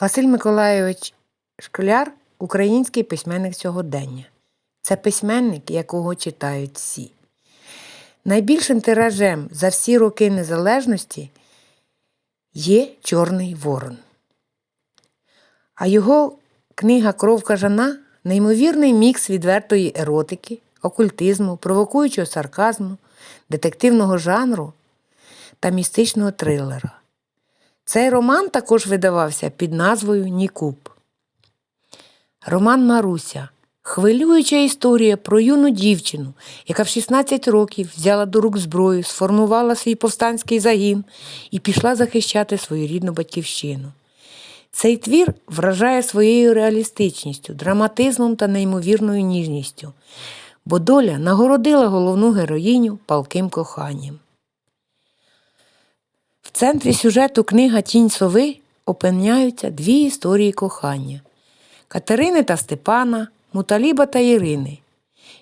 Василь Миколайович Шкляр український письменник сьогодення. Це письменник, якого читають всі. Найбільшим тиражем за всі роки незалежності є Чорний Ворон. А його книга Кров кажана неймовірний мікс відвертої еротики, окультизму, провокуючого сарказму, детективного жанру та містичного трилера. Цей роман також видавався під назвою Нікуб. Роман Маруся хвилююча історія про юну дівчину, яка в 16 років взяла до рук зброю, сформувала свій повстанський загін і пішла захищати свою рідну батьківщину. Цей твір вражає своєю реалістичністю, драматизмом та неймовірною ніжністю, бо доля нагородила головну героїню палким коханням. Центрі сюжету книга Тінь сови опиняються дві історії кохання Катерини та Степана, Муталіба та Ірини.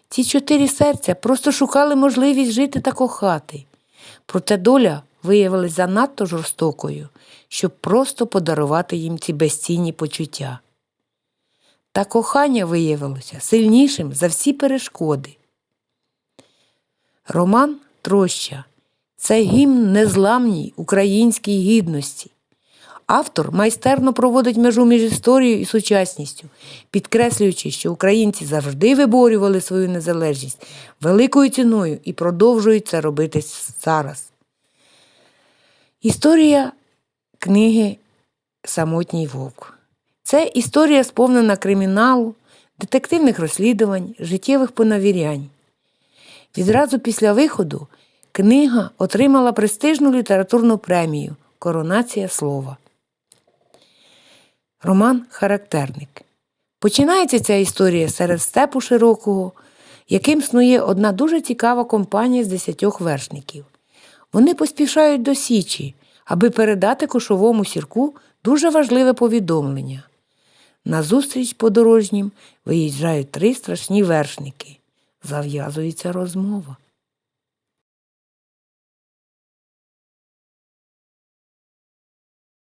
Ці чотири серця просто шукали можливість жити та кохати. Проте доля виявилась занадто жорстокою, щоб просто подарувати їм ці безцінні почуття. Та кохання виявилося сильнішим за всі перешкоди. Роман Троща це гімн незламній українській гідності. Автор майстерно проводить межу між історією і сучасністю, підкреслюючи, що українці завжди виборювали свою незалежність великою ціною і продовжують це робити зараз. Історія книги Самотній вовк. Це історія сповнена криміналу, детективних розслідувань, життєвих понавірянь. Відразу після виходу книга отримала престижну літературну премію Коронація слова. Роман Характерник. Починається ця історія серед степу широкого, яким снує одна дуже цікава компанія з десятьох вершників. Вони поспішають до Січі, аби передати кошовому сірку дуже важливе повідомлення. Назустріч подорожнім виїжджають три страшні вершники. Зав'язується розмова.